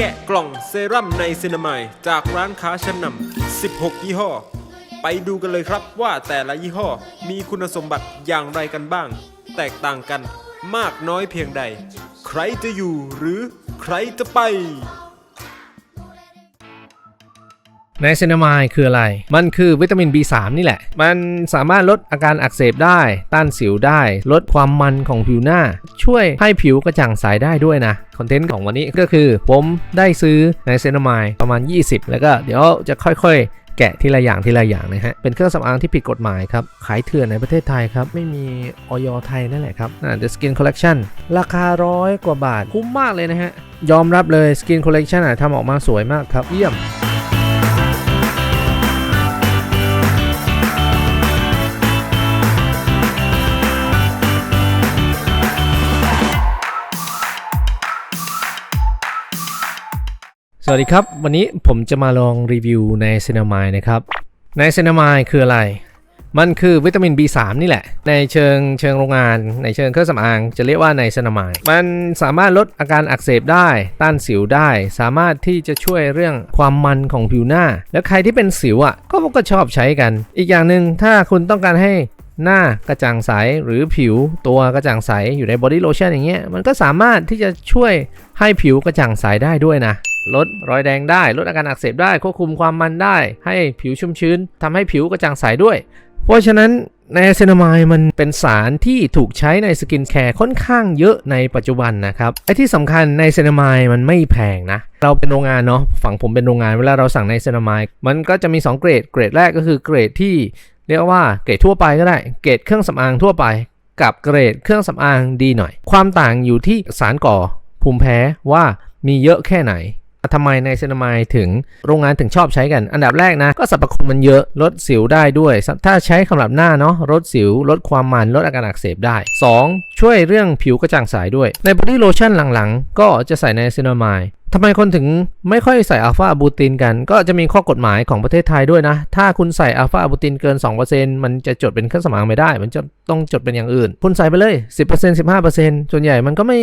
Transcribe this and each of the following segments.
แกะกล่องเซรั่มในซินามายจากร้านค้าชั้นนำ 16 ยี่ห้อ ไปดูกันเลยครับว่าแต่ละยี่ห้อมีคุณสมบัติอย่างไรกันบ้าง แตกต่างกันมากน้อยเพียงใด ใครจะอยู่หรือใครจะไป ไนซินามายคืออะไร มันคือวิตามิน B3 นี่แหละ มันสามารถลดอาการอักเสบได้ ต้านสิวได้ ลดความมันของผิวหน้า ช่วยให้ผิวกระจ่างใสได้ด้วยนะ คอนเทนต์ของวันนี้ก็คือผมได้ซื้อไนซินามายประมาณ 20 แล้วก็เดี๋ยวจะค่อยๆ แกะทีละอย่างทีละอย่างนะฮะ เป็นเครื่องสำอางที่ผิดกฎหมายครับ ขายเถื่อนในประเทศไทยครับ ไม่มีออยไทยนั่นแหละครับอ่า The Skin Collection ราคาร้อยกว่าบาท คุ้มมากเลยนะฮะ ยอมรับเลย Skin Collection ทำออกมาสวยมากครับ เยี่ยม สวัสดีครับ วันนี้ผมจะมาลองรีวิวในเซนามายนะครับในเซนามายคืออะไร มันคือวิตามิน B3 นี่แหละ ในเชิงเชิงโรงงาน ในเชิงเครื่องสำอางจะเรียกว่าในเซนามายมันสามารถลดอาการอักเสบได้ ต้านสิวได้ สามารถที่จะช่วยเรื่องความมันของผิวหน้า แล้วใครที่เป็นสิวอะก็ก็ชอบใช้กัน อีกอย่างหนึ่งถ้าคุณต้องการให้หน้ากระจ่างใสหรือผิวตัวกระจ่างใสอยู่ในบอดี้โลชั่นอย่างเงี้ยมันก็สามารถที่จะช่วยให้ผิวกระจ่างใสได้ด้วยนะ ลดรอยแดงได้ ลดอาการอักเสบได้ ควบคุมความมันได้ ให้ผิวชุ่มชื้นทำให้ผิวกระจ่างใสด้วย เพราะฉะนั้นในเซนามายมันเป็นสารที่ถูกใช้ในสกินแคร์ค่อนข้างเยอะในปัจจุบันนะครับไอ้ที่สำคัญในเซนามายมันไม่แพงนะ เราเป็นโรงงานเนาะฝั่งผมเป็นโรงงานเวลาเราสั่งในเซนามายมันก็จะมี 2 เกรดเกรดแรกก็คือเกรดที่เรียกว่าเกรดทั่วไปก็ได้เกรดเครื่องสำอางทั่วไป กับเกรดเครื่องสำอางดีหน่อย ความต่างอยู่ที่สารก่อภูมิแพ้ว่ามีเยอะแค่ไหน ทำไมในเซนามายถึงโรงงานถึงชอบใช้กัน อันดับแรกนะ ก็สรรพคุณมันเยอะลดสิวได้ด้วย ถ้าใช้สำหรับหน้าเนาะลดสิวลดความมันลดอาการอักเสบได้ 2. ช่วยเรื่องผิวกระจ่างใสด้วย ในบอดี้โลชั่นหลังๆ ก็จะใส่ในเซนามาย ทำไมคนถึงไม่ค่อยใส่อัลฟาอะบูตินกัน ก็จะมีข้อกฎหมายของประเทศไทยด้วยนะ ถ้าคุณใส่อัลฟาอะบูตินเกิน 2%มันจะจดเป็นเครื่องสำอางไม่ได้ มันจะต้องจดเป็นอย่างอื่น คุณใส่ไปเลย 10% 15%ส่วนใหญ่มันก็ไม่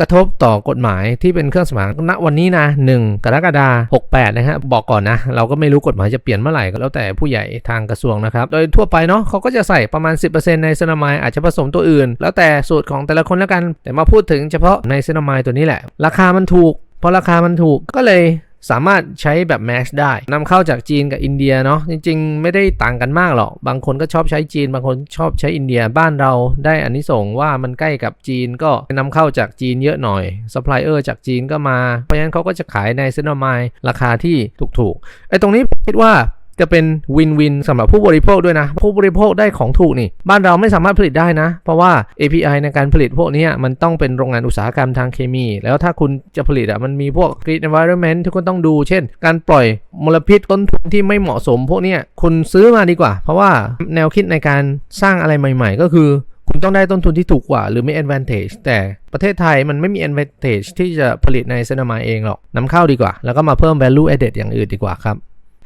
กระทบต่อกฎหมายที่เป็นเครื่องสำอางณวันนี้นะ 1 กรกฎาคม68 นะฮะ บอกก่อนนะ เราก็ไม่รู้กฎหมายจะเปลี่ยนเมื่อไหร่ก็แล้วแต่ผู้ใหญ่ทางกระทรวงนะครับ โดยทั่วไปเนาะเขาก็จะใส่ประมาณ 10%ในเซนามายอาจจะผสมตัวอื่น แล้วแต่สูตรของแต่ละคนแล้วกัน แต่มาพูดถึงเฉพาะในเซนามายตัวนี้แหละ ราคามันถูก พอราคามันถูกก็เลยสามารถใช้แบบแมชได้นำเข้าจากจีนกับอินเดียเนาะจริง ๆ ไม่ได้ต่างกันมากหรอก บางคนก็ชอบใช้จีน บางคนชอบใช้อินเดียบ้านเราได้อันนี้ส่งว่ามันใกล้กับจีนก็นำเข้าจากจีนเยอะหน่อยซัพพลายเออร์จากจีนก็มา เพราะฉะนั้นเขาก็จะขายในเซนามายราคาที่ถูกๆไอ้ตรงนี้คิดว่า จะเป็นวินวินสำหรับผู้บริโภคด้วยนะ ผู้บริโภคได้ของถูกนี่ บ้านเราไม่สามารถผลิตได้นะ เพราะว่า API ในการผลิตพวกนี้มันต้องเป็นโรงงานอุตสาหกรรมทางเคมี แล้วถ้าคุณจะผลิตอะมันมีพวก Green Environment ที่คุณต้องดู เช่น การปล่อยมลพิษต้นทุนที่ไม่เหมาะสม พวกนี้คุณซื้อมาดีกว่า เพราะว่าแนวคิดในการสร้างอะไรใหม่ ๆ ก็คือคุณต้องได้ต้นทุนที่ถูกกว่าหรือไม่ advantage แต่ประเทศไทยมันไม่มี advantage ที่จะผลิตในเซนมาเองหรอกนำเข้าดีกว่า แล้วก็มาเพิ่ม value added อย่างอื่นดีกว่าครับ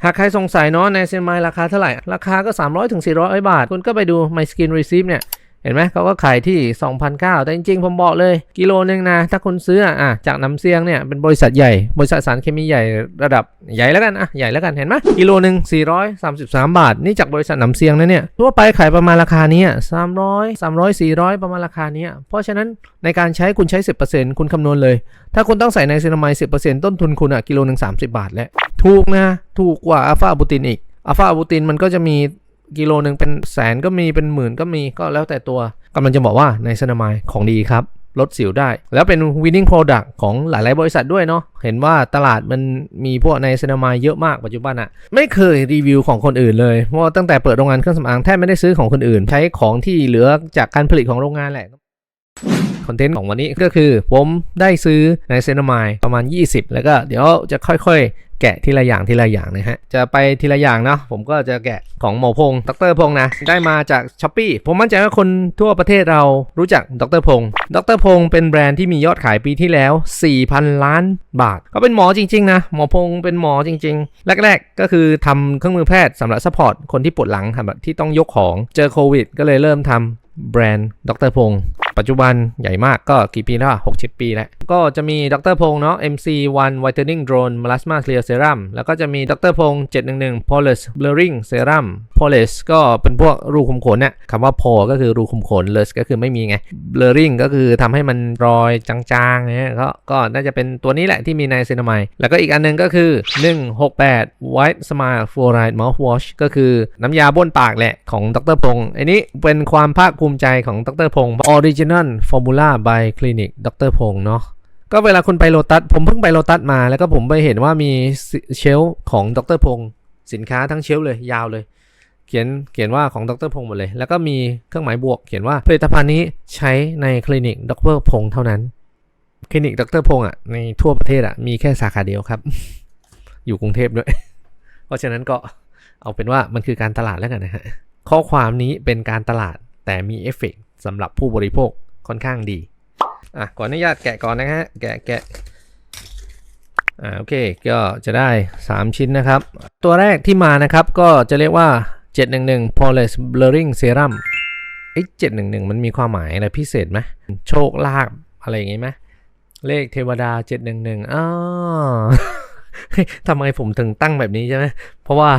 หากใครสงสัยเนาะในเซนไมราคาเท่าไหร่ ราคาก็ 300ถึง400 บาท คุณก็ไปดู My Skin Receipt เนี่ย เห็นไหมเขาก็ขายที่ 2,009แต่จริงๆ ผมบอกเลย กิโลนึงนะ ถ้าคุณซื้ออะจากน้ำเซียงเนี่ย เป็นบริษัทใหญ่ บริษัทสารเคมีใหญ่ระดับใหญ่แล้วกันอะใหญ่แล้วกันเห็นไหมกิโลหนึ่ง433 บาท นี่จากบริษัทน้ำเซียงนะเนี่ยทั่วไปขายประมาณราคานี้300 300 400 ประมาณราคานี้เพราะฉะนั้นในการใช้คุณใช้ 10%คุณคำนวณเลย ถ้าคุณต้องใส่ในเซนามาย10%ต้นทุนคุณอะกิโลหนึ่ง30 บาทแล้วถูกนะถูกกว่าอัลฟาอะบูตินอีกอัลฟาอะบูตินมันก็จะมี กิโลหนึ่งเป็นแสนก็มีเป็นหมื่นก็มีก็แล้วแต่ตัวกำลังจะบอกว่าในเซนามายของดีครับลดสิวได้ แล้วเป็น winning product ของหลาย ๆ บริษัทด้วยเนาะเห็นว่าตลาดมันมีพวกในเซนามายเยอะมากปัจจุบันอะไม่เคยรีวิวของคนอื่นเลยเพราะตั้งแต่เปิดโรงงานเครื่องสำอางแทบไม่ได้ซื้อของคนอื่น ใช้ของที่เหลือจากการผลิตของโรงงานแหละคอนเทนต์ของวันนี้ก็คือ ผมได้ซื้อในเซนามายประมาณ 20 แล้วก็เดี๋ยวจะค่อยๆ แกะทีละอย่างทีละอย่างนะฮะ จะไปทีละอย่างเนาะผมก็จะแกะของหมอพงดรพงนะ ได้มาจากช้อปปีผมมั่นใจว่าคนทั่วประเทศเรารู้จักดรพงดรพงเป็นแบรนด์ที่มียอดขายปีที่แล้ว 4,000 ล้านบาท ก็เป็นหมอจริงๆนะ หมอพงเป็นหมอจริง ๆ แรก ๆ ก็คือทำเครื่องมือแพทย์สำหรับซัพพอร์ตคนที่ปวดหลังแบบที่ต้องยกของเจอโควิด ก็เลยเริ่มทำแบรนด์ดรพงปัจจุบันใหญ่มากก็กี่ปีแล้วหกเจ็ดปีแล้ว ก็จะมีดรพงษ์เนาะ MC1 Whitening Drone Melasma Clear Serum แล้วก็จะมีดรพงษ์711 Polish Blurring Serum Polish ก็เป็นพวกรูขุมขนเนี่ยคำว่า p o ก็คือรูขุมขน Les ก็คือไม่มีไง blurring ก็คือทำให้มันรอยจางๆเนี่ยก็ก็น่าจะเป็นตัวนี้แหละที่มีในเซนามายแล้วก็อีกอันหนึงก็คือ 168 White Smile Fluoride Mouthwash ก็คือน้ำยาบ้วนปากแหละของดรพงษ์อันนี้เป็นความภาคภูมิใจของดรพงษ์ Original Formula by Clinic ดรพงษ์เนาะก็เวลาคุณไปโลตัสผมเพิ่งไปโลตัสมาแล้วก็ผมไปเห็นว่ามีเชลของดรพงษ์สินค้าทั้งเชลเลยยาวเลย เขียนเขียนว่าของดรพงษ์หมดเลย แล้วก็มีเครื่องหมายบวกเขียนว่าผลิตภัณฑ์นี้ใช้ในคลินิกดรพงษ์เท่านั้น คลินิกดรพงษ์อะในทั่วประเทศอะมีแค่สาขาเดียวครับ อยู่กรุงเทพด้วย เพราะฉะนั้นก็เอาเป็นว่ามันคือการตลาดแล้วกันนะฮะข้อความนี้เป็นการตลาดแต่มีเอฟเฟกต์ สำหรับผู้บริโภคค่อนข้างดีอะขออนุญาตแกะก่อนนะฮะแกะแกะอ่าโอเคก็จะได้ 3 ชิ้นนะครับ ตัวแรกที่มานะครับก็จะเรียกว่า 711 Polish Blurring Serum ไอ้711 มันมีความหมายอะไรพิเศษไหมโชคลาภอะไรอย่างงี้ไหมเลขเทวดา 711อ้าวเฮ้ยทำไมผมถึงตั้งแบบนี้ใช่ไหมเพราะว่า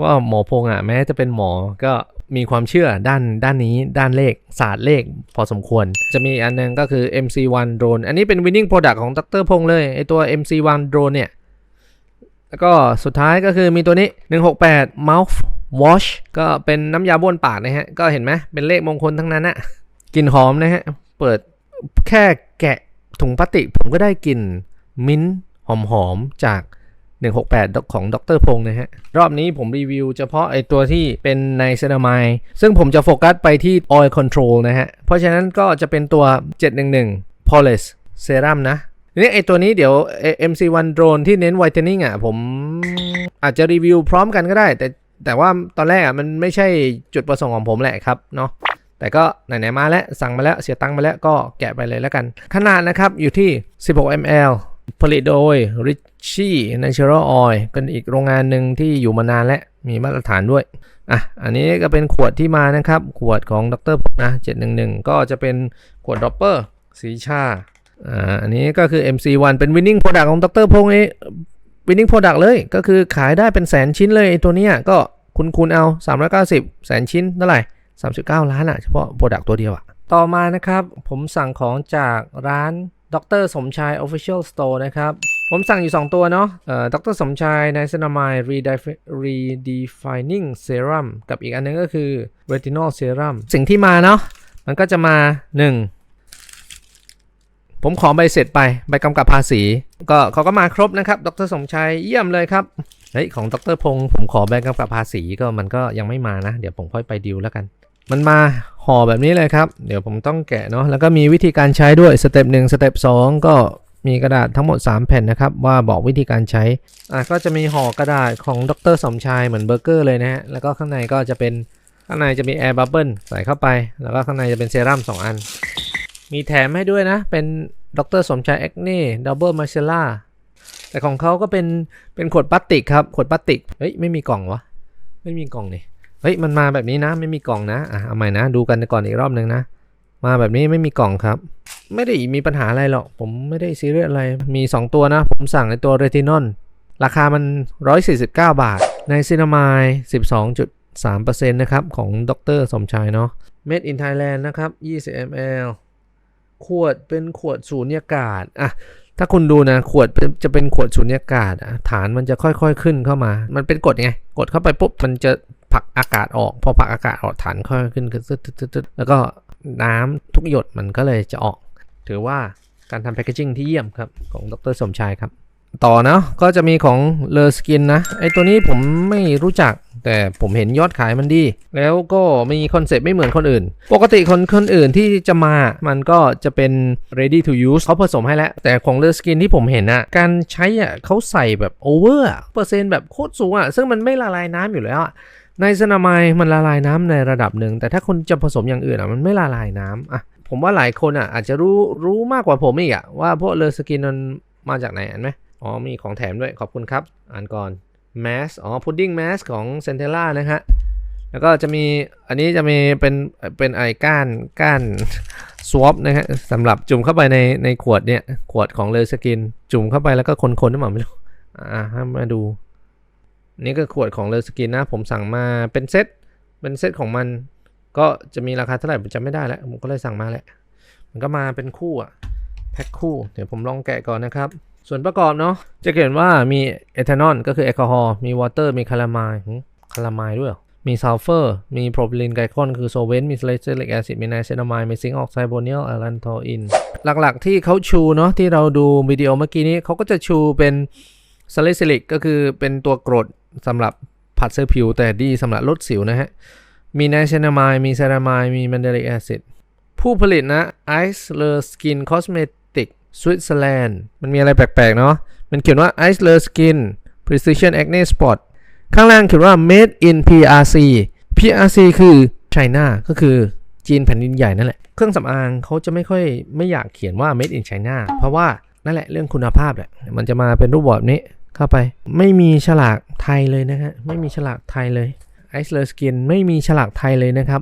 ก็หมอพงษ์อะแม้จะเป็นหมอก็ มีความเชื่อด้านด้านนี้ด้านเลขศาสตร์เลขพอสมควร จะมีอันหนึงก็คือ MC1 drone อันนี้เป็น winning product ของดรพงษ์เลยไอตัว MC1 drone เนี่ย แล้วก็สุดท้ายก็คือมีตัวนี้ 168 mouth wash ก็เป็นน้ำยาบ้วนปากนะฮะ ก็เห็นไหมเป็นเลขมงคลทั้งนั้นอะกลิ่นหอมนะฮะ เปิดแค่แกะถุงพลาสติกผมก็ได้กลิ่นมิ้นท์หอมๆจาก 168 ของดรพงษ์นะฮะ รอบนี้ผมรีวิวเฉพาะไอตัวที่เป็นในเซรามายซึ่งผมจะโฟกัสไปที่ oil control นะฮะ เพราะฉะนั้นก็จะเป็นตัว 711 Polis Serum นะนี้ไอตัวนี้เดี๋ยว MC1 drone ที่เน้น whitening อะ ผมอาจจะรีวิวพร้อมกันก็ได้ แต่แต่ว่าตอนแรกอะมันไม่ใช่จุดประสงค์ของผมแหละครับเนาะแต่ก็ไหนๆมาแล้วสั่งมาแล้วเสียตังค์มาแล้วก็แกะไปเลยแล้วกัน ขนาดนะครับอยู่ที่ 16 ml ผลิตโดย Richie Natural Oil กันอีกโรงงานหนึ่งที่อยู่มานานและมีมาตรฐานด้วย อะ อันนี้ก็เป็นขวดที่มานะครับ ขวดของดรนะ711 ก็จะเป็นขวดดรอปเปอร์สีชา อ่า อันนี้ก็คือ MC1 เป็น winning product ของดรพงษ์เอง winning product เลย ก็คือขายได้เป็นแสนชิ้นเลยตัวเนี้ยก็คุณคูณเอา 390 แสนชิ้นเท่าไหร่ 39 ล้านอะเฉพาะ product ตัวเดียวอะต่อมานะครับ ผมสั่งของจากร้าน ดรสมชาย Official Store นะครับ ผมสั่งอยู่ 2 ตัวเนาะเอ่อดรสมชายในเซนามาย Redefining Serum กับอีกอันนึงก็คือ Retinol Serum สิ่งที่มาเนาะมันก็จะมา 1 ผมขอใบเสร็จไป ใบกำกับภาษี ก็เขาก็มาครบนะครับ ดรสมชายเยี่ยมเลยครับเฮ้ยของดรพงศ์ผมขอใบกำกับภาษีก็มันก็ยังไม่มานะ เดี๋ยวผมค่อยไปดิวแล้วกัน มันมาห่อแบบนี้เลยครับ เดี๋ยวผมต้องแกะเนาะแล้วก็มีวิธีการใช้ด้วยสเต็ปหนึ่งสเต็ปสองก็มีกระดาษทั้งหมด 3 แผ่นนะครับ ว่าบอกวิธีการใช้อะก็จะมีห่อกระดาษของดรสมชายเหมือนเบอร์เกอร์เลยนะฮะแล้วก็ข้างในก็จะเป็นข้างในจะมีแอร์บับเบิลใส่เข้าไป แล้วก็ข้างในจะเป็นเซรั่ม2 อัน มีแถมให้ด้วยนะ เป็นดรสมชายแอคเน่ดับเบิลมาเชล่าแต่ของเขาก็เป็นเป็นขวดพลาสติกครับขวดพลาสติกเฮ้ยไม่มีกล่องวะไม่มีกล่องนี่ เฮ้ยมันมาแบบนี้นะไม่มีกล่องนะอะเอาใหม่นะดูกันก่อนอีกรอบหนึ่งนะ มาแบบนี้ไม่มีกล่องครับ ไม่ได้มีปัญหาอะไรหรอก ผมไม่ได้ซีเรียสอะไรมี 2 ตัวนะ ผมสั่งในตัวเรตินอลราคามัน 149 บาท ในซินามาย12.3%นะครับ ของดรสมชายเนาะ Made in Thailand นะครับ 20 ml ขวดเป็นขวดสูญญากาศอะถ้าคุณดูนะ ขวดเป็นจะเป็นขวดสูญญากาศฐานมันจะค่อยๆขึ้นเข้ามา มันเป็นกฎไง กดเข้าไปปุ๊บ มันจะ ผักอากาศออก พอผักอากาศออกฐานค่อยขึ้นขึ้นตึ๊ดแล้วก็น้ำทุกหยดมันก็เลยจะออก ถือว่าการทำแพคเกจิ้งที่เยี่ยมครับ ของดรสมชายครับ ต่อเนาะก็จะมีของเลอสกินนะ ไอตัวนี้ผมไม่รู้จัก แต่ผมเห็นยอดขายมันดี แล้วก็มีคอนเซ็ปต์ไม่เหมือนคนอื่น ปกติคนคนอื่นที่จะมา มันก็จะเป็น ready to use เขาผสมให้แล้ว แต่ของเลอสกินที่ผมเห็นอะการใช้อะเขาใส่แบบโอเวอร์เปอร์เซ็นต์แบบโคตรสูงอะซึ่งมันไม่ละลายน้ำอยู่แล้วอะ ในสนามายมันละลายน้ำในระดับหนึ่ง แต่ถ้าคุณจะผสมอย่างอื่นอะมันไม่ละลายน้ำอะผมว่าหลายคนอะอาจจะรู้รู้มากกว่าผมอีกอะว่าพวกเลอสกินมันมาจากไหนเห็นไหมอ๋อมีของแถมด้วยขอบคุณครับ อ่านก่อนแมสอ๋อพุดดิ้งแมสของเซนเทล่านะฮะแล้วก็จะมีอันนี้จะมีเป็นเป็นไอ้ก้านก้านสวอปนะฮะสำหรับจุ่มเข้าไปในในขวดเนี่ยขวดของเลอสกิน จุ่มเข้าไปแล้วก็คนๆได้หมไม่รู้อ่าให้มาดู นี่ก็ขวดของเลอสกินนะผมสั่งมาเป็นเซตเป็นเซตของมัน ก็จะมีราคาเท่าไหร่ผมจำไม่ได้แล้ว ผมก็เลยสั่งมาแหละ มันก็มาเป็นคู่อะแพ็คคู่ เดี๋ยวผมลองแกะก่อนนะครับ ส่วนประกอบเนาะจะเห็นว่ามีเอทานอลก็คือแอลกอฮอล์มีวอเตอร์มีคาราไมล์คาราไมล์ด้วยมีซัลเฟอร์ มีโพรพิลีนไกลคอนคือโซเวนต์มีซาลิซิลิกแอซิดมีไนเซนามายมีซิงค์ออกไซด์โบเนียลอะลันโทอิน หลักๆที่เขาชูเนาะที่เราดูวิดีโอเมื่อกี้นี้เขาก็จะชูเป็นซาลิซิลิกก็คือเป็นตัวกรด สำหรับผัดเซอร์ผิว แต่ดีสำหรับลดสิวนะฮะ มีไนเซนามายมีเซรามายมีแมนเดลิกแอซิดผู้ผลิตนะ Ice l e r Skin Cosmetic Switzerland มันมีอะไรแปลกๆ เนาะมันเขียนว่า Ice l e r Skin Precision Acne Spot ข้างล่างเขียนว่า Made in PRC PRC คือ China ก็คือจีนแผ่นดินใหญ่นั่นแหละ เครื่องสำอางเขาจะไม่ค่อยไม่อยากเขียนว่า Made in China เพราะว่านั่นแหละเรื่องคุณภาพแหละ มันจะมาเป็นรูปแบบนี้ เข้าไป ไม่มีฉลากไทยเลยนะฮะ ไม่มีฉลากไทยเลย Ice l e r Skin ไม่มีฉลากไทยเลยนะครับ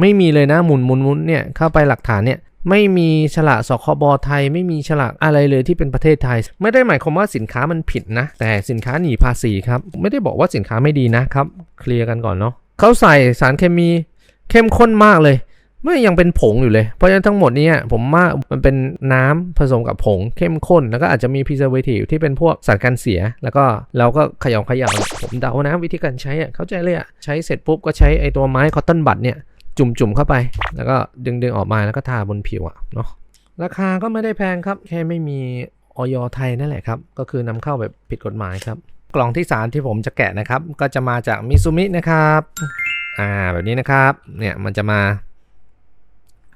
ไม่มีเลยนะหมุนหมุนหมุนเนี่ยเข้าไปหลักฐานเนี่ยไม่มีฉลากสคบไทย ไม่มีฉลากอะไรเลยที่เป็นประเทศไทย ไม่ได้หมายความว่าสินค้ามันผิดนะ แต่สินค้าหนีภาษีครับ ไม่ได้บอกว่าสินค้าไม่ดีนะครับ เคลียร์กันก่อนเนาะเขาใส่สารเคมีเข้มข้นมากเลย ไม่ยังเป็นผงอยู่เลย เพราะฉะนั้นทั้งหมดนี้ผมว่ามันเป็นน้ำผสมกับผงเข้มข้น แล้วก็อาจจะมี preservative ที่เป็นพวกสารกันเสีย แล้วก็เราก็ขย่าเขย่าผมเดานะวิธีการใช้อะเข้าใจเลยอะใช้เสร็จปุ๊บก็ใช้ไอตัวไม้คอตตอนบัดเนี่ยจุ่มๆเข้าไป แล้วก็ดึงๆออกมาแล้วก็ทาบนผิวอะเนาะราคาก็ไม่ได้แพงครับแค่ไม่มีออยไทยนั่นแหละครับ ก็คือนำเข้าแบบผิดกฎหมายครับ กล่องที่ 3 ที่ผมจะแกะนะครับ ก็จะมาจากมิซูมินะครับ อ่าแบบนี้นะครับ เนี่ยมันจะมา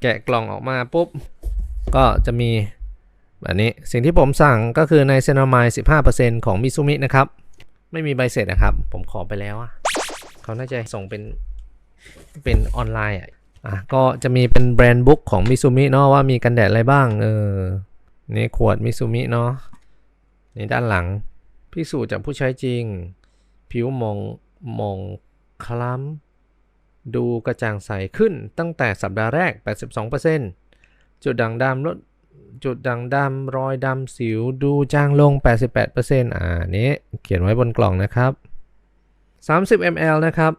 แกะกล่องออกมาปุ๊บ ก็จะมีแบบนี้สิ่งที่ผมสั่งก็คือในเซนามาย15%ของมิซูมินะครับ ไม่มีใบเสร็จนะครับ ผมขอไปแล้วอะเขาน่าจะส่งเป็นเป็นออนไลน์อะอะก็จะมีเป็นแบรนด์บุ๊กของมิซูมิเนาะว่ามีกันแดดอะไรบ้างเออนี่ขวดมิซูมิเนาะนี่ด้านหลังพิสูจน์จากผู้ใช้จริง ผิวมองมองคล้ำ ดูกระจ่างใสขึ้นตั้งแต่สัปดาห์แรก 82%จุดด่างดำลดจุดด่างดำรอยดำสิวดูจางลง 88%อ่านี้เขียนไว้บนกล่องนะครับ 30 ml นะครับ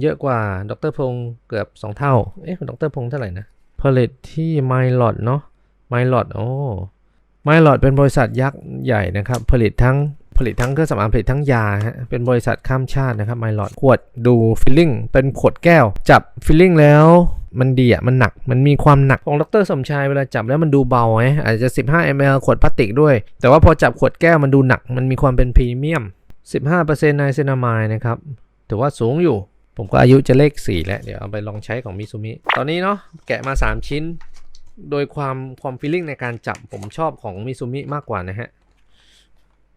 เยอะกว่าดรพงศ์เกือบ 2 เท่า เอ๊ะดรพงศ์เท่าไหร่นะผลิตที่ไมลอดเนาะไมลอดโอ้ไมลอดเป็นบริษัทยักษ์ใหญ่นะครับ ผลิตทั้ง ผลิตทั้งเครื่องสำอางผลิตทั้งยาฮะเป็นบริษัทข้ามชาตินะครับไมลอดขวดดูฟิลลิ่งเป็นขวดแก้ว จับฟิลลิ่งแล้วมันดีอะ มันหนัก มันมีความหนัก ของดรสมชายเวลาจับแล้วมันดูเบาไงอาจจะ 15 ml ขวดพลาสติกด้วย แต่ว่าพอจับขวดแก้วมันดูหนัก มันมีความเป็นพรีเมียม 15%ในเซนามายนะครับ ถือว่าสูงอยู่ ผมก็อายุจะเลข 4 แล้ว เดี๋ยวเอาไปลองใช้ของมิซูมิ ตอนนี้เนาะ แกะมา 3 ชิ้น โดยความความฟีลลิ่งในการจับผมชอบของมิซูมิมากกว่านะฮะ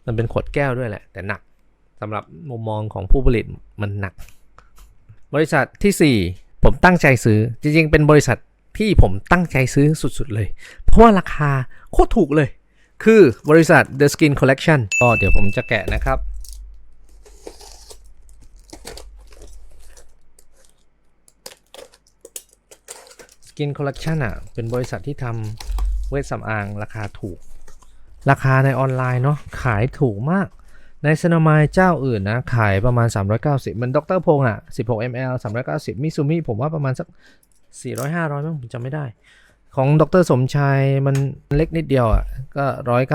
มันเป็นขวดแก้วด้วยแหละ แต่หนักสำหรับมุมมองของผู้ผลิตมันหนัก บริษัททีสี่ 4 ผมตั้งใจซื้อ จริงๆ เป็นบริษัทที่ผมตั้งใจซื้อสุดๆเลย เพราะว่าราคาโคตรถูกเลย คือบริษัท The Skin Collection ก็เดี๋ยวผมจะแกะนะครับ Skin Collection อะ เป็นบริษัทที่ทำเวชสำอางราคาถูก ราคาในออนไลน์เนาะขายถูกมาก ในซนามายเจ้าอื่นนะ ขายประมาณ 390เหมันดรพงษ์อะ 16 ml 390 มิซูมิผมว่าประมาณสัก 400 500มั้งผมจำไม่ได้ ของดรสมชายมันเล็กนิดเดียวอะ ก็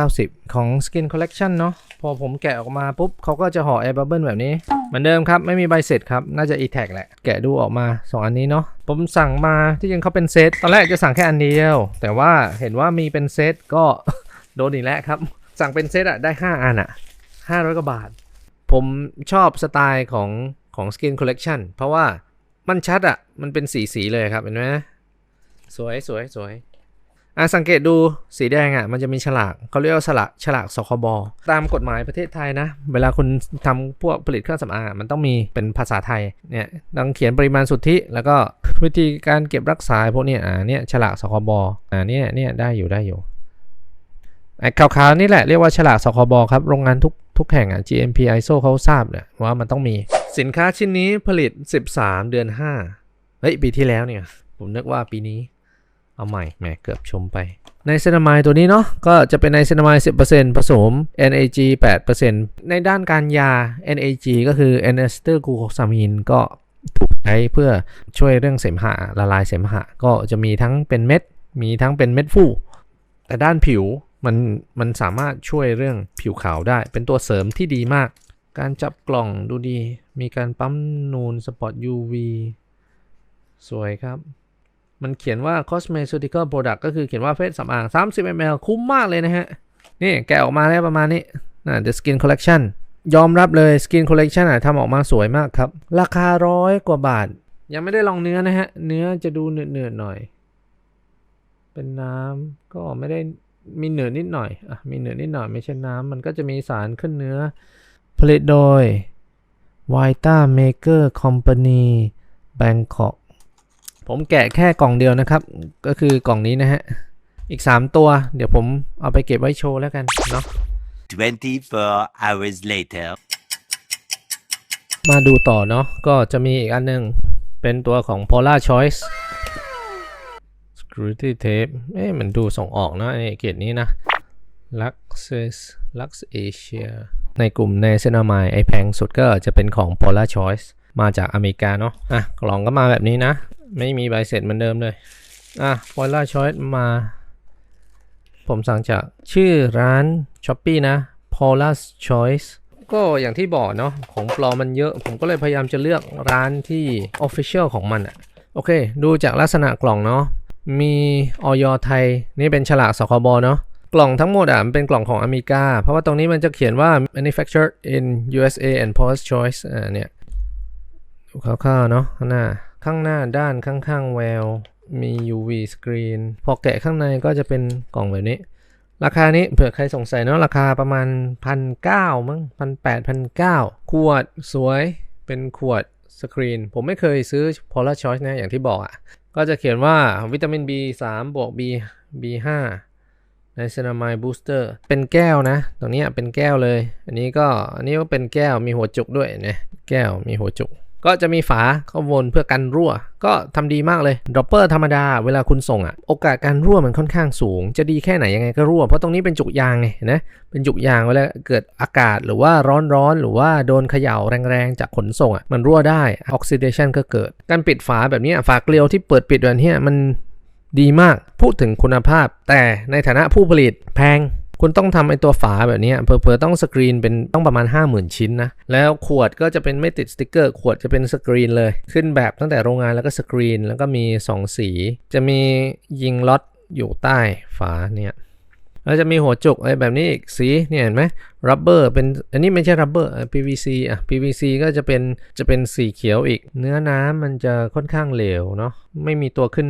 190 ของ Skin Collection เนาะพอผมแกะออกมาปุ๊บเขาก็จะห่อ Air Bubble แบบนี้ เหมือนเดิมครับ ไม่มีใบเสร็จครับ น่าจะ e-tag แหละ แกะดูออกมา 2 อันนี้เนาะผมสั่งมาที่จริงเขาเป็นเซตตอนแรกจะสั่งแค่อันเดียว แต่ว่าเห็นว่ามีเป็นเซตก็ โดนอีกแล้วครับ สั่งเป็นเซตอะได้ 5 อันอะ500กว่าบาท ผมชอบสไตล์ของของ Skin Collection เพราะว่ามันชัดอะมันเป็นสีสีเลยครับ เห็นไหมสวยสวยสวยอะสังเกตดูสีแดงอะมันจะมีฉลากเขาเรียกว่าฉลากฉลากสคบตามกฎหมายประเทศไทยนะ เวลาคุณทำพวกผลิตเครื่องสำอางอะมันต้องมีเป็นภาษาไทยเนี่ยต้องเขียนปริมาณสุทธิ แล้วก็วิธีการเก็บรักษาพวกนี้อ่าเนี่ยฉลากสคบอ่าเนี่ยเนี่ยได้อยู่ได้อยู่ ขาวๆนี่แหละเรียกว่าฉลากสคบครับโรงงานทุกทุกแห่งอะ GMP ISO เขาทราบเนี่ยว่ามันต้องมีสินค้าชิ้นนี้ผลิต 13 เดือน 5 เฮ้ย ปีที่แล้วเนี่ย ผมนึกว่าปีนี้ เอาใหม่แหมเกือบชมไป ในเซนามายตัวนี้เนาะก็จะเป็นในเซนามาย10%ผสม NAG 8%ในด้านการยา NAG ก็คือ n a s t e r g l u c o s a m i n e ก็ถูกใช้เพื่อช่วยเรื่องเสมหะละลายเสมหะ ก็จะมีทั้งเป็นเม็ด มีทั้งเป็นเม็ดฟูแต่ด้านผิว มันมันสามารถช่วยเรื่องผิวขาวได้ เป็นตัวเสริมที่ดีมาก การจับกล่องดูดี มีการปั๊มนูนสปอต UV สวยครับ มันเขียนว่า cosmeceutical product ก็คือเขียนว่าเฟสสำอาง 30 ml คุ้มมากเลยนะฮะ นี่แกะออกมาแล้วประมาณนี้นะ the skin collection ยอมรับเลย skin collection อะทำออกมาสวยมากครับ ราคาร้อยกว่าบาท ยังไม่ได้ลองเนื้อนะฮะ เนื้อจะดูเนืดๆหน่อย เป็นน้ำก็ไม่ได้ มีเนืดนิดหน่อยอะมีเนืดนิดหน่อยไม่ใช่น้ำมันก็จะมีสารขึ้นเนื้อ ผลิตโดย Vita Maker Company Bangkok ผมแกะแค่กล่องเดียวนะครับ ก็คือกล่องนี้นะฮะ อีก 3 ตัว เดี๋ยวผมเอาไปเก็บไว้โชว์แล้วกันเนาะ24 hours later. มาดูต่อเนาะก็จะมีอีกอันหนึง เป็นตัวของ Polar Choice Security Tape เอ๊ะมันดูส่งออกเนาะไอ้เกรดนี้นะ Luxus Lux Asia ในกลุ่มในเซนามายไอแพงสุดก็จะเป็นของ Polar Choice มาจากอเมริกาเนาะอะกล่องก็มาแบบนี้นะ ไม่มีใบเสร็จเหมือนเดิมเลย อะ Polar Choice มา ผมสั่งจากชื่อร้าน s h o p e e นะ Polar Choice ก็อย่างที่บอกเนาะของปลอมมันเยอะ ผมก็เลยพยายามจะเลือกร้านที่ Official ของมันอะโอเค ดูจากลักษณะกล่องเนาะ มีออยไทย นี่เป็นฉลากสคบเนาะกล่องทั้งหมดอะมันเป็นกล่องของอเมริกา เพราะว่าตรงนี้มันจะเขียนว่า manufactured in USA and Paul's Choice อ่าเนี่ยดูคร่าวๆเนาะข้างหน้าข้างหน้าด้านข้างๆแววมี UV screen พอแกะข้างในก็จะเป็นกล่องแบบนี้ ราคานี้เผื่อใครสงสัยเนาะราคาประมาณพันเก้ามั้งพันแปดพันเก้าขวดสวยเป็นขวดสกรีนผมไม่เคยซื้อ Polar Choice นะอย่างที่บอกอะ่ะ ก็จะเขียนว่าวิตามิน B3 บวก B B5 ในซินามายบูสเตอร์เป็นแก้วนะ ตรงนี้เป็นแก้วเลย อันนี้ก็อันนี้ก็เป็นแก้วมีหัวจุกด้วยนะแก้วมีหัวจุก ก็จะมีฝาข้างบนเพื่อกันรั่ว ก็ทำดีมากเลยดรอปเปอร์ธรรมดาเวลาคุณส่งอะ่ะโอกาสการรั่วมันค่อนข้างสูง จะดีแค่ไหนยังไงก็รั่ว เพราะตรงนี้เป็นจุกยางไงนะเป็นจุกยางเวลาเกิดอากาศหรือว่าร้อนๆหรือว่าโดนเขย่าแรงๆ จากขนส่งอะ่ะมันรั่วได้ออกซิเดชันก็เกิด การปิดฝาแบบนี้ฝาเกลียวที่เปิดปิดแบบนี้มันดีมากพูดถึงคุณภาพ แต่ในฐานะผู้ผลิตแพง คุณต้องทำไอตัวฝาแบบนี้เพอเพอๆต้องสกรีนเป็นต้องประมาณ 50,000 ชิ้นนะ แล้วขวดก็จะเป็นไม่ติดสติกเกอร์ ขวดจะเป็นสกรีนเลย ขึ้นแบบตั้งแต่โรงงานแล้วก็สกรีน แล้วก็มี 2 สี จะมียิงล็อตอยู่ใต้ฝาเนี่ยแล้วจะมีหัวจุกอะไรแบบนี้อีกสีเนี่ยเห็นไหมรับเบอร์เป็นอันนี้ไม่ใช่รับเบอร์ PVC อะ PVC ก็จะเป็นจะเป็นสีเขียวอีก เนื้อน้ำมันจะค่อนข้างเหลวเนาะไม่มีตัวขึ้น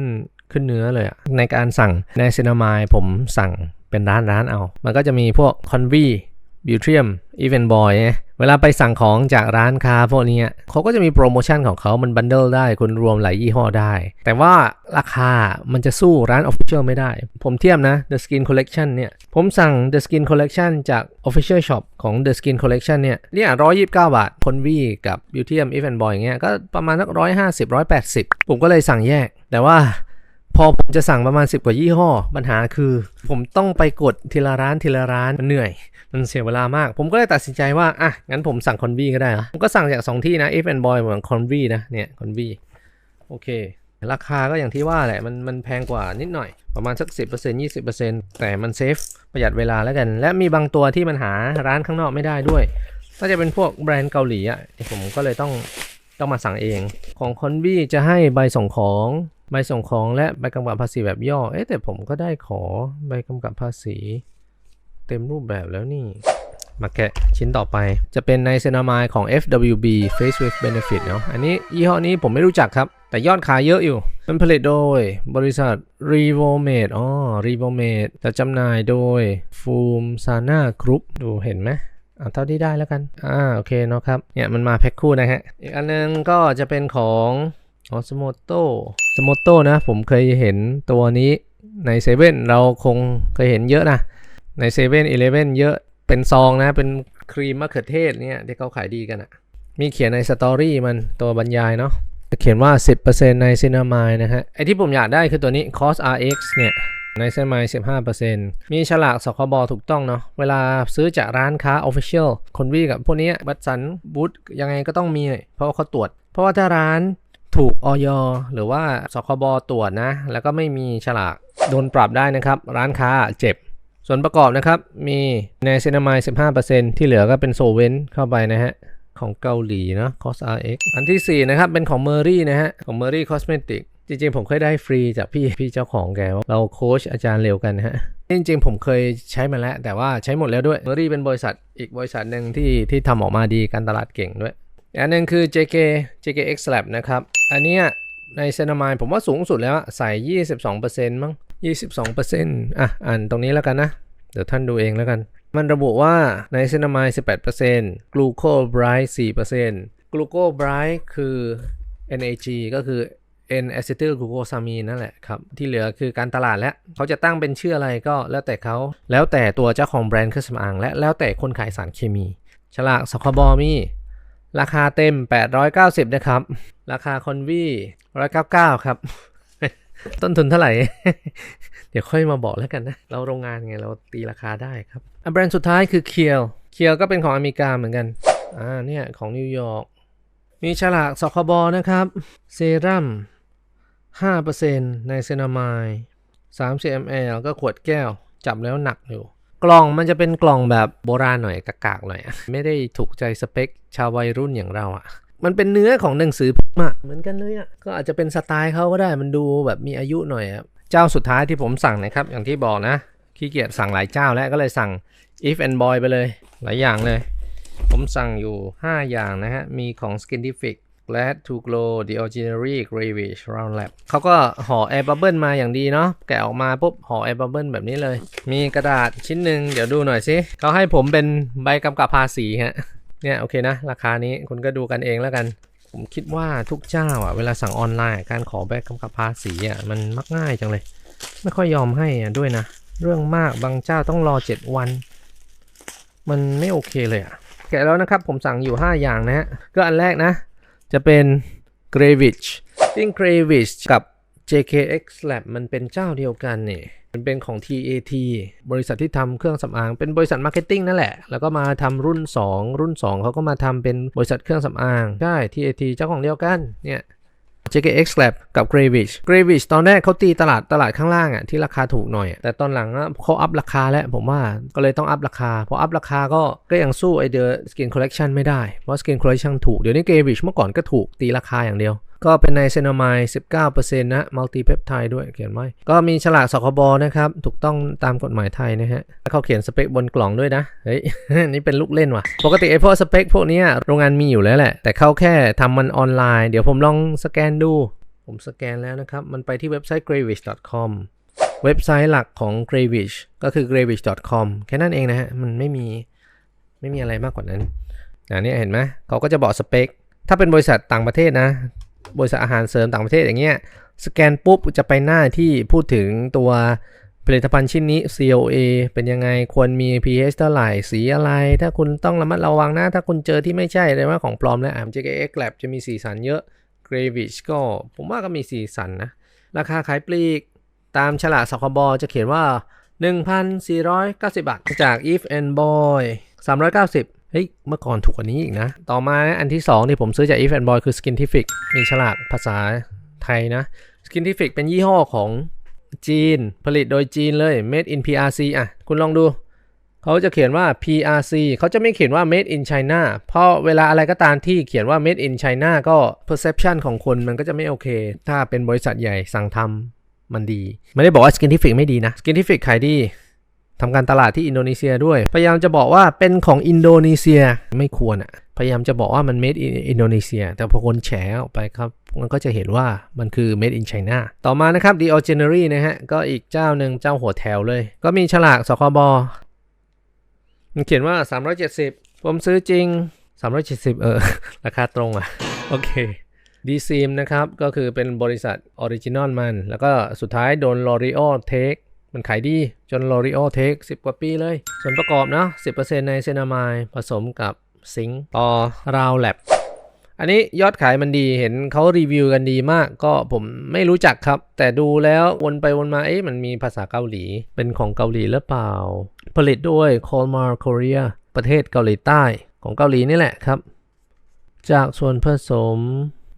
ขึ้นเนื้อเลยอะในการสั่งในเซนามายผมสั่ง เป็นร้านร้านเอา มันก็จะมีพวกคอนวีบิวเทียมอีเวนบอยเวลาไปสั่งของจากร้านค้าพวกนี้เขาก็จะมีโปรโมชั่นของเขา มันบันเดิลได้ คุณรวมหลายยี่ห้อได้ แต่ว่าราคามันจะสู้ร้าน Official ไม่ได้ ผมเทียบนะ The Skin Collection เนี่ย ผมสั่ง The Skin Collection จาก Official Shop ของ The Skin Collection เนี่ยเนี่ยร้อยยี่สิบเก้าบาทพนวีกับ Beautium e v e n Boy อย่างเงี้ย ก็ประมาณสักร้อยห้าสิบร้อยแปดสิบผมก็เลยสั่งแยก แต่ว่า พอผมจะสั่งประมาณ 10 กว่ายี่ห้อ ปัญหาคือ ผมต้องไปกดทีละร้านทีละร้านมันเหนื่อย มันเสียเวลามาก ผมก็เลยตัดสินใจว่า อะ งั้นผมสั่งคอนวีก็ได้นะผมก็สั่งจาก 2 ที่นะ F and Boy เหมือนคอนวีนะ เนี่ยคอนวีโอเค ราคาก็อย่างที่ว่าแหละ มันมันแพงกว่านิดหน่อย ประมาณสัก 10% 20%แต่มันเซฟประหยัดเวลาแล้วกัน และมีบางตัวที่มันหาร้านข้างนอกไม่ได้ด้วยน่าจะเป็นพวกแบรนด์เกาหลีอะผมก็เลยต้อง ต้องมาสั่งเอง ของคอนวีจะให้ใบส่งของใบส่งของและใบกำกับภาษีแบบย่อ เอ๊ะแต่ผมก็ได้ขอใบกำกับภาษี เต็มรูปแบบแล้วนี่ มาแกะชิ้นต่อไป จะเป็นในเซนามายของ FWB Face with Benefit เนาะ อันนี้ยี่ห้อนี้ผมไม่รู้จักครับ แต่ยอดขายเยอะอยู่ มันผลิตโดยบริษัท r e v o m a d e อ๋อ r e v o m a d e จะจำหน่ายโดย Foom Sana Group ดูเห็นไหม เอาเท่าที่ได้แล้วกัน อ่า โอเคเนาะครับ เนี่ยมันมาแพ็คคู่นะฮะ อีกอันนึงก็จะเป็นของอ๋อสโมโต้สโมโต้นะ ผมเคยเห็นตัวนี้ในเซเว่นเราคงเคยเห็นเยอะนะ ในเซเว่นอีเลฟเว่นเยอะเป็นซองนะ เป็นครีมมะเขือเทศเนี่ยที่เขาขายดีกันอะมีเขียนในสตอรี่มันตัวบรรยายเนาะเขียนว่า 10%ใน Cinnamide นะฮะ ไอที่ผมอยากได้คือตัวนี้ Cos RX เนี่ย ใน Cinnamide 15%มีฉลากสคบถูกต้องเนาะ เวลาซื้อจากร้านค้า Official คนวีกับพวกนี้บัตสันบูธยังไงก็ต้องมี เพราะว่าเขาตรวจ เพราะว่าถ้าร้านถูกออยหรือว่าสคบตรวจนะ แล้วก็ไม่มีฉลากโดนปรับได้นะครับ ร้านค้าเจ็บ ส่วนประกอบนะครับ มีในเซนามาย15%ที่เหลือก็เป็นโซเวนเข้าไปนะฮะของเกาหลีเนาะ Cos RX อันที่ 4 นะครับ เป็นของ m e r r y นะฮะ ของ m e r r y Cosmetic จริงๆ ผมเคยได้ฟรีจากพี่พี่เจ้าของแกว่าเราโค้ชอาจารย์เร็วกันฮะจริงๆ ผมเคยใช้มาแล้ว แต่ว่าใช้หมดแล้วด้วย m e r r y เป็นบริษัทอีกบริษัทหนึ่งที่ที่ทำออกมาดีการตลาดเก่งด้วย อันหนึงคือ JK JKX Lab นะครับ อันเนี้ยในเซนามายผมว่าสูงสุดแล้วอะใส่ 22%มั้ง 22%อะอ่านตรงนี้แล้วกันนะ เดี๋ยวท่านดูเองแล้วกัน มันระบุว่าในเซนามาย18%กลูโคไบรท์4%กลูโคไบรท์คือ NAG ก็คือ N acetyl glucosamine นั่นแหละครับ ที่เหลือคือการตลาดและเขาจะตั้งเป็นชื่ออะไรก็แล้วแต่เขา แล้วแต่ตัวเจ้าของแบรนด์เครื่องสำอางและแล้วแต่คนขายสารเคมี ฉลากสคบมีราคาเต็ม 890 นะครับ ราคาคอนวี199 ครับ ต้นทุนเท่าไหร่ เดี๋ยวค่อยมาบอกแล้วกันนะ เราโรงงานไง เราตีราคาได้ครับแบรนด์สุดท้ายคือเคียวเคียวก็เป็นของอเมริกาเหมือนกันอ่าเนี่ยของนิวยอร์กมีฉลากสคบนะครับ เซรั่ม 5%ในเซนามาย30 ml ก็ขวดแก้ว จับแล้วหนักอยู่ กล่องมันจะเป็นกล่องแบบโบราณหน่อยกะกากหน่อยอะไม่ได้ถูกใจสเปค ชาววัยรุ่นอย่างเราอะมันเป็นเนื้อของหนังสือพิมพ์เหมือนกันเลยอะก็อาจจะเป็นสไตล์เขาก็ได้ มันดูแบบมีอายุหน่อยอะเจ้าสุดท้ายที่ผมสั่งนะครับ อย่างที่บอกนะ ขี้เกียจสั่งหลายเจ้าแล้ว ก็เลยสั่ง if and boy ไปเลย หลายอย่างเลย ผมสั่งอยู่ 5 อย่างนะฮะ มีของ Skintific Glad to Glow The Ordinary Gravish Round Lab เขาก็ห่อ Air Bubble มาอย่างดีเนาะ แกะออกมาปุ๊บห่อ Air Bubble แบบนี้เลย มีกระดาษชิ้นหนึ่งเดี๋ยวดูหน่อยสิเขาให้ผมเป็นใบกำกับภาษีฮะ เนี่ย โอเคนะ ราคานี้คุณก็ดูกันเองแล้วกัน ผมคิดว่าทุกเจ้าอะ เวลาสั่งออนไลน์ การขอใบกำกับภาษีอะ มันมักง่ายจังเลย ไม่ค่อยยอมให้อะด้วยนะ เรื่องมาก บางเจ้าต้องรอ 7 วัน มันไม่โอเคเลยอะ แกะแล้วนะครับ ผมสั่งอยู่ 5 อย่างนะฮะ ก็อันแรกนะ จะเป็น Gravich ซึ่ง Gravich กับ JKX Lab มันเป็นเจ้าเดียวกันเนี่ยมันเป็นของ TAT บริษัทที่ทำเครื่องสำอาง เป็นบริษัทมาร์เก็ตติ้งนั่นแหละ แล้วก็มาทำรุ่น 2 รุ่น 2 เขาก็มาทำเป็นบริษัทเครื่องสำอาง ใช่ TAT เจ้าของเดียวกัน เนี่ย JKX Lab กับ Gravich Gravich ตอนแรกเขาตีตลาดตลาดข้างล่างอะที่ราคาถูกหน่อย แต่ตอนหลังอะเขาอัพราคาแล้วผมว่าก็เลยต้องอัพราคาพออัพราคาก็ก็ยังสู้ไอเดอ Skin Collection ไม่ได้ เพราะ Skin Collection ถูก เดี๋ยวนี้ Gravich เมื่อก่อนก็ถูกตีราคาอย่างเดียวก็เป็นในเซนามาย19%นะมัลติเพปไทด์ด้วยเขียนไว้ก็มีฉลากสคบนะครับ ถูกต้องตามกฎหมายไทยนะฮะแล้วเขาเขียนสเปคบนกล่องด้วยนะ เฮ้ย นี่เป็นลูกเล่นว่ะ ปกติไอ้พวกสเปคพวกนี้โรงงานมีอยู่แล้วแหละ แต่เขาแค่ทำมันออนไลน์ เดี๋ยวผมลองสแกนดู ผมสแกนแล้วนะครับ มันไปที่เว็บไซต์ gravish.com เว็บไซต์หลักของ gravish ก็คือ gravish.com แค่นั้นเองนะฮะ มันไม่มีไม่มีอะไรมากกว่านั้นอันนี้เห็นไหมเขาก็จะบอกสเปค ถ้าเป็นบริษัทต่างประเทศนะ บริษัทอาหารเสริมต่างประเทศอย่างเงี้ยสแกนปุ๊บจะไปหน้าที่พูดถึงตัวผลิตภัณฑ์ชิ้นนี้ COA เป็นยังไง ควรมี pH เท่าไหร่ สีอะไร ถ้าคุณต้องระมัดระวังนะ ถ้าคุณเจอที่ไม่ใช่เลยว่าของปลอมแล้วอะ JKX Lab จะมีสีสันเยอะ Gravich ก็ผมว่าก็มีสีสันนะ ราคาขายปลีก ตามฉลากสคบจะเขียนว่า 1,490 บาท จาก If and Boy 390 เฮ้ย เมื่อก่อนถูกกว่านี้อีกนะ ต่อมาอันที่ 2 ที่ผมซื้อจาก If and Boy คือ Skintific มีฉลากภาษาไทยนะ Skintific เป็นยี่ห้อของจีน ผลิตโดยจีนเลย Made in PRC อะ คุณลองดู เขาจะเขียนว่า PRC เขาจะไม่เขียนว่า Made in China เพราะเวลาอะไรก็ตามที่เขียนว่า Made in China ก็ perception ของคนมันก็จะไม่โอเค ถ้าเป็นบริษัทใหญ่สั่งทำมันดี ไม่ได้บอกว่า Skintific ไม่ดีนะ Skintific ขายดี ทำการตลาดที่อินโดนีเซียด้วย พยายามจะบอกว่าเป็นของอินโดนีเซียไม่ควรอะพยายามจะบอกว่ามัน made in อินโดนีเซีย แต่พอคนแฉออกไปครับ มันก็จะเห็นว่ามันคือ made in China ต่อมานะครับ The Ordinary นะฮะ ก็อีกเจ้าหนึ่งเจ้าหัวแถวเลย ก็มีฉลากสคบมันเขียนว่า 370 ผมซื้อจริง 370 เออ ราคาตรงอะ โอเคดีซีมนะครับ ก็คือเป็นบริษัทออริจินอลมัน แล้วก็สุดท้ายโดน L'Oreal Take มันขายดีจน L'Oreal Take 10 กว่าปีเลย ส่วนประกอบเนาะ10%ในเซนามายผสมกับซิงค์ต่อราวแลบอันนี้ยอดขายมันดีเห็นเขารีวิวกันดีมาก ก็ผมไม่รู้จักครับ แต่ดูแล้ววนไปวนมาเอ๊ะมันมีภาษาเกาหลี เป็นของเกาหลีหรือเปล่า ผลิตด้วย Colmar Korea ประเทศเกาหลีใต้ของเกาหลีนี่แหละครับ จากส่วนผสม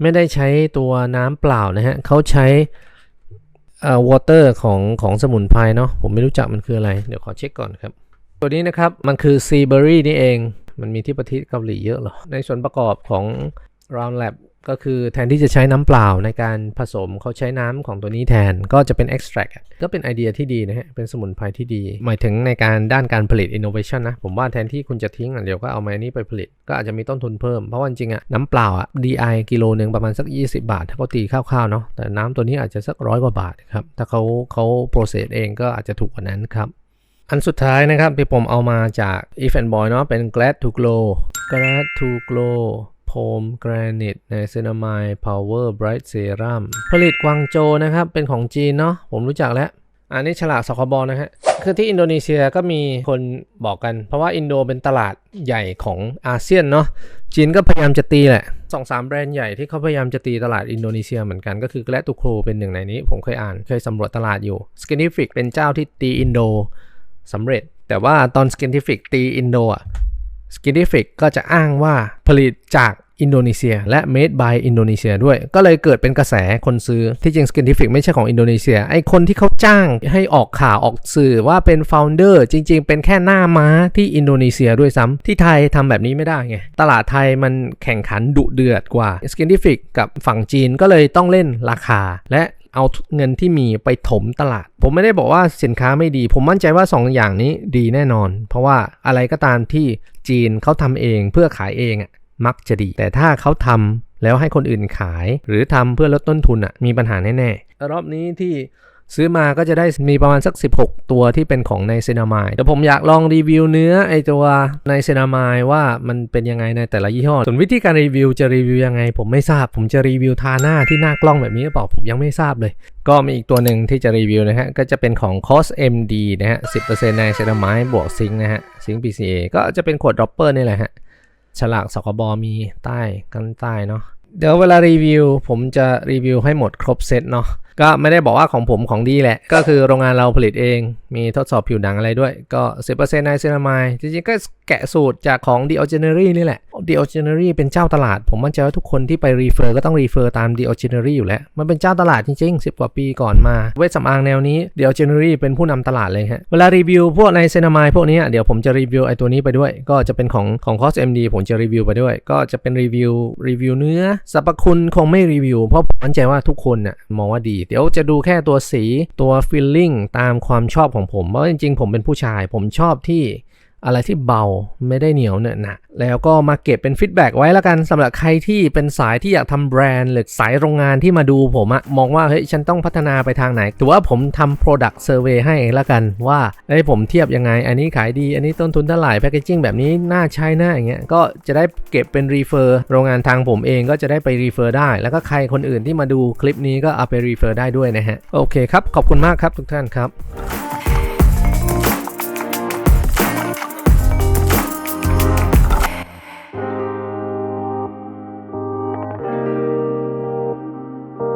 ไม่ได้ใช้ตัวน้ำเปล่านะฮะเขาใช้ เอ่อวอเตอร์ของของสมุนไพรเนาะผมไม่รู้จักมันคืออะไร เดี๋ยวขอเช็คก่อนครับ ตัวนี้นะครับ มันคือซีเบอรี่นี่เอง มันมีที่ประเทศเกาหลีเยอะเหรอ ในส่วนประกอบของ Round Lab ก็คือแทนที่จะใช้น้ำเปล่าในการผสมเขาใช้น้ำของตัวนี้แทนก็จะเป็น extract ก็เป็นไอเดียที่ดีนะฮะ เป็นสมุนไพรที่ดี หมายถึงในการด้านการผลิต innovation นะ ผมว่าแทนที่คุณจะทิ้งอะเดี๋ยวก็เอามาอันนี้ไปผลิต ก็อาจจะมีต้นทุนเพิ่ม เพราะว่าจริงอะน้ำเปล่าอะ DI กิโลหนึ่งประมาณสัก 20 บาท ถ้าเขาตีคร่าวๆเนาะแต่น้ำตัวนี้อาจจะสักร้อยกว่าบาทครับถ้าเขาเขา process เองก็อาจจะถูกกว่านั้นครับอันสุดท้ายนะครับที่ผมเอามาจาก e f a n Boy เนาะเป็น Glad to Glow Glad to Glow โ o ม Granite ใน c i n a m i d Power Bright Serum ผลิตกวางโจนะครับ เป็นของจีนเนาะผมรู้จักแล้ว อันนี้ฉลากสคบนะฮะ คือที่อินโดนีเซียก็มีคนบอกกัน เพราะว่าอินโดเป็นตลาดใหญ่ของอาเซียนเนาะจีนก็พยายามจะตีแหละสองสามแบรนด์ใหญ่ที่เขาพยายามจะตีตลาดอินโดนีเซียเหมือนกันก็คือ Glad to Glow เป็นหนึ่งในนี้ ผมเคยอ่านเคยสำรวจตลาดอยู่ Skinnific เป็นเจ้าที่ตีอินโดสำเร็จ แต่ว่าตอน Skinnific ตีอินโดอะ Skinnific ก็จะอ้างว่าผลิตจาก อินโดนีเซีย และ made by อินโดนีเซียด้วย ก็เลยเกิดเป็นกระแสคนซื้อที่จริง Skinnific ไม่ใช่ของอินโดนีเซีย ไอคนที่เขาจ้างให้ออกข่าวออกสื่อว่าเป็น founder จริง ๆ เป็นแค่หน้าม้าที่อินโดนีเซียด้วยซ้ำที่ไทยทำแบบนี้ไม่ได้ไง ตลาดไทยมันแข่งขันดุเดือดกว่า Skinnific กับฝั่งจีนก็เลยต้องเล่นราคา และเอาเงินที่มีไปถมตลาด ผมไม่ได้บอกว่าสินค้าไม่ดี ผมมั่นใจว่า 2อย่างนี้ดีแน่นอน เพราะว่าอะไรก็ตามที่จีนเขาทำเองเพื่อขายเองอะ มักจะดี แต่ถ้าเขาทำแล้วให้คนอื่นขาย หรือทำเพื่อลดต้นทุนอะมีปัญหาแน่ๆรอบนี้ที่ซื้อมาก็จะได้มีประมาณสัก 16 ตัวที่เป็นของในเซนามายแต่ผมอยากลองรีวิวเนื้อไอตัวในเซนามายว่ามันเป็นยังไงในแต่ละยี่ห้อ ส่วนวิธีการรีวิวจะรีวิวยังไง ผมไม่ทราบ ผมจะรีวิวทาหน้าที่หน้ากล้องแบบนี้หรือเปล่าผมยังไม่ทราบเลย ก็มีอีกตัวหนึ่งที่จะรีวิวนะฮะ ก็จะเป็นของ COS MD นะฮะ 10%ในเซรามายบวกซิงนะฮะ ซิง PCA ก็จะเป็นขวดดรอปเปอร์นี่แหละฮะ ฉลากสกบมีใต้กันใต้เนาะเดี๋ยวเวลารีวิวผมจะรีวิวให้หมดครบเซตเนาะ ก็ไม่ได้บอกว่าของผมของดีแหละ ก็คือโรงงานเราผลิตเอง มีทดสอบผิวหนังอะไรด้วย ก็ 10%ในเซรามายจริงๆ ก็แกะสูตรจากของ The Ordinary นี่แหละ The Ordinary เป็นเจ้าตลาด ผมมั่นใจว่าทุกคนที่ไปรีเฟอร์ก็ต้องรีเฟอร์ตาม The Ordinary อยู่แล้ว มันเป็นเจ้าตลาดจริงๆ 10 กว่าปีก่อนมา เวชสำอางแนวนี้ The Ordinary เป็นผู้นำตลาดเลยฮะ เวลารีวิวพวกในเซนามายพวกนี้เดี๋ยวผมจะรีวิวไอตัวนี้ไปด้วย ก็จะเป็นของของ Cos MD ผมจะรีวิวไปด้วย ก็จะเป็นรีวิวรีวิวเนื้อสรรพคุณคงไม่รีวิวเพราะผมมั่นใจว่าทุกคนน่ะมองว่าดีเดี๋ยวจะดูแค่ตัวสีตัวฟิลลิ่งตามความชอบของผมเพราะจริงๆ ผมเป็นผู้ชาย ผมชอบที่ อะไรที่เบาไม่ได้เหนียวเนอะหนะแล้วก็มาเก็บเป็นฟีดแบ็กไว้แล้วกันสำหรับใครที่เป็นสายที่อยากทำแบรนด์ หรือสายโรงงานที่มาดูผมอะมองว่าเฮ้ยฉันต้องพัฒนาไปทางไหนถือว่าผมทำ Product Survey ให้แล้วกันว่าเอ้ผมเทียบยังไง อันนี้ขายดี อันนี้ต้นทุนเท่าไหร่แพคเกจิ้งแบบนี้น่าใช้น่าอย่างเงี้ยก็จะได้เก็บเป็นรีเฟอร์โรงงานทางผมเองก็จะได้ไปรีเฟอร์ได้ แล้วก็ใครคนอื่นที่มาดูคลิปนี้ก็เอาไปรีเฟอร์ได้ด้วยนะฮะโอเคครับขอบคุณมากครับทุกท่านครับ